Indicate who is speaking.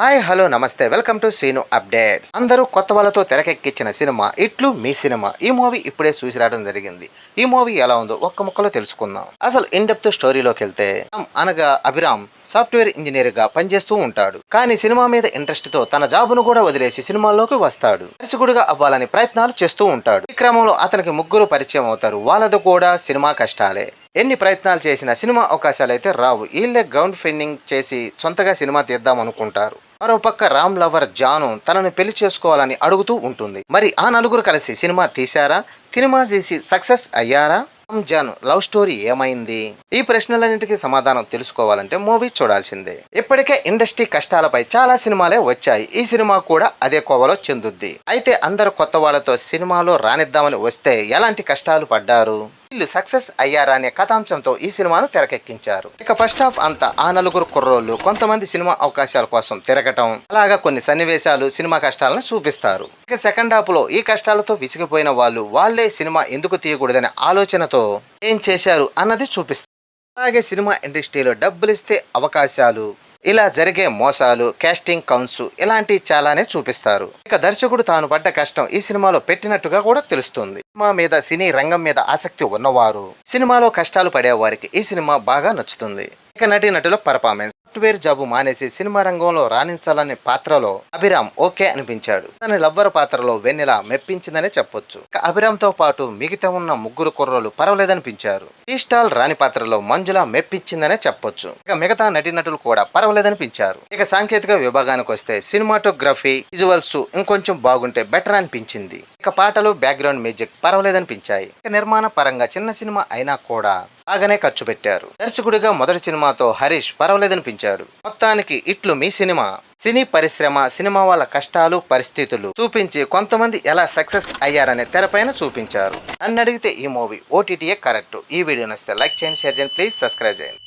Speaker 1: Hi hello నమస్తే. Welcome to Seenu updates. అందరూ కొత్త వాళ్ళతో తెరకెక్కించిన సినిమా ఇట్లు మీ సినిమా. ఈ మూవీ ఇప్పుడే చూసి రావడం జరిగింది. ఈ మూవీ ఎలా ఉందో ఒక్క ముక్కలో తెలుసుకుందాం. అసలు ఇన్ డెప్త్ స్టోరీలోకి వెళ్తే అనగా అభిరామ్ సాఫ్ట్వేర్ ఇంజనీర్గా పనిచేస్తూ ఉంటాడు. కానీ సినిమా మీద ఇంట్రెస్ట్తో తన జాబును కూడా వదిలేసి సినిమాల్లోకి వస్తాడు. దర్శకుడిగా అవ్వాలని ప్రయత్నాలు చేస్తూ ఉంటాడు. ఈ క్రమంలో అతనికి ముగ్గురు పరిచయం అవుతారు. వాళ్ళది కూడా సినిమా కష్టాలే. ఎన్ని ప్రయత్నాలు చేసినా సినిమా అవకాశాలు అయితే రావు. వీళ్ళే గ్రౌండ్ ఫెండింగ్ చేసి సొంతగా సినిమా తీద్దాం అనుకుంటారు మరోపక్క రామ్ లవర్ జాను తనని పెళ్ళి చేసుకోవాలని అడుగుతూ ఉంటుంది. మరి ఆ నలుగురు కలిసి సినిమా తీశారా? సినిమా తీసి సక్సెస్ అయ్యారా? రామ్ జాను లవ్ స్టోరీ ఏమైంది? ఈ ప్రశ్నలన్నింటికి సమాధానం తెలుసుకోవాలంటే మూవీ చూడాల్సిందే. ఇప్పటికే ఇండస్ట్రీ కష్టాలపై చాలా సినిమాలే వచ్చాయి. ఈ సినిమా కూడా అదే కోవలో చెందుద్ది. అయితే అందరు కొత్త వాళ్ళతో సినిమాలో రానిద్దామని వస్తే ఎలాంటి కష్టాలు పడ్డారు? వీళ్ళు సక్సెస్ అయ్యారా అనే కథాంశంతో ఈ సినిమాను తెరకెక్కించారు. ఇక ఫస్ట్ హాఫ్ అంతా ఆ నలుగురు కుర్రోళ్ళు కొంతమంది సినిమా అవకాశాల కోసం తిరగటం అలాగా కొన్ని సన్నివేశాలు సినిమా కష్టాలను చూపిస్తారు. ఇక సెకండ్ హాఫ్లో ఈ కష్టాలతో విసిగిపోయిన వాళ్ళు వాళ్ళే సినిమా ఎందుకు తీయకూడదనే ఆలోచనతో ఏం చేశారు అన్నది చూపిస్తారు. అలాగే సినిమా ఇండస్ట్రీలో డబ్బులు ఇస్తే అవకాశాలు ఇలా జరిగే మోసాలు కాస్టింగ్ కౌన్స్ ఇలాంటివి చాలానే చూపిస్తారు. ఇక దర్శకుడు తాను పడ్డ కష్టం ఈ సినిమాలో పెట్టినట్టుగా కూడా తెలుస్తుంది. సినిమా మీద సినీ రంగం మీద ఆసక్తి ఉన్నవారు. సినిమాలో కష్టాలు పడేవారికి ఈ సినిమా బాగా నచ్చుతుంది. ఇక నటీనటుల పర్ఫార్మెన్స్ సాఫ్ట్వేర్ జాబు మానేసి సినిమా రంగంలో రాణించాలనే పాత్రలో అభిరామ్ ఓకే అనిపించాడు. తన లవ్వర్ పాత్రలో వెన్నెల మెప్పించిందనే చెప్పొచ్చు. ఇక అభిరామ్తో పాటు మిగతా ఉన్న ముగ్గురు కుర్రలు పర్వాలేదనిపించారు. ఈ స్టాల్ రాణి పాత్రలో మంజుల మెప్పించిందనే చెప్పొచ్చు. ఇక మిగతా నటీనటులు కూడా పర్వాలేదనిపించారు. ఇక సాంకేతిక విభాగానికి వస్తే సినిమాటోగ్రఫీ విజువల్స్ ఇంకొంచెం బాగుంటే బెటర్ అనిపించింది. ఇక పాటలు బ్యాక్గ్రౌండ్ మ్యూజిక్ పర్వాలేదనిపించాయి. ఇక నిర్మాణ పరంగా చిన్న సినిమా అయినా కూడా బాగానే ఖర్చు పెట్టారు. దర్శకుడిగా మొదటి సినిమాతో హరీష్ పర్వాలేదనిపించాడు. మొత్తానికి ఇట్లు మీ సినిమా. సినీ పరిశ్రమ సినిమా వాళ్ళ కష్టాలు పరిస్థితులు చూపించి కొంతమంది ఎలా సక్సెస్ అయ్యారనే తెరపైన చూపించారు. నన్ను అడిగితే ఈ మూవీ ఓటీటీఏ కరెక్ట్. ఈ వీడియో నచ్చితే లైక్ చేయండి షేర్ చేయండి ప్లీజ్ సబ్స్క్రైబ్ చేయండి.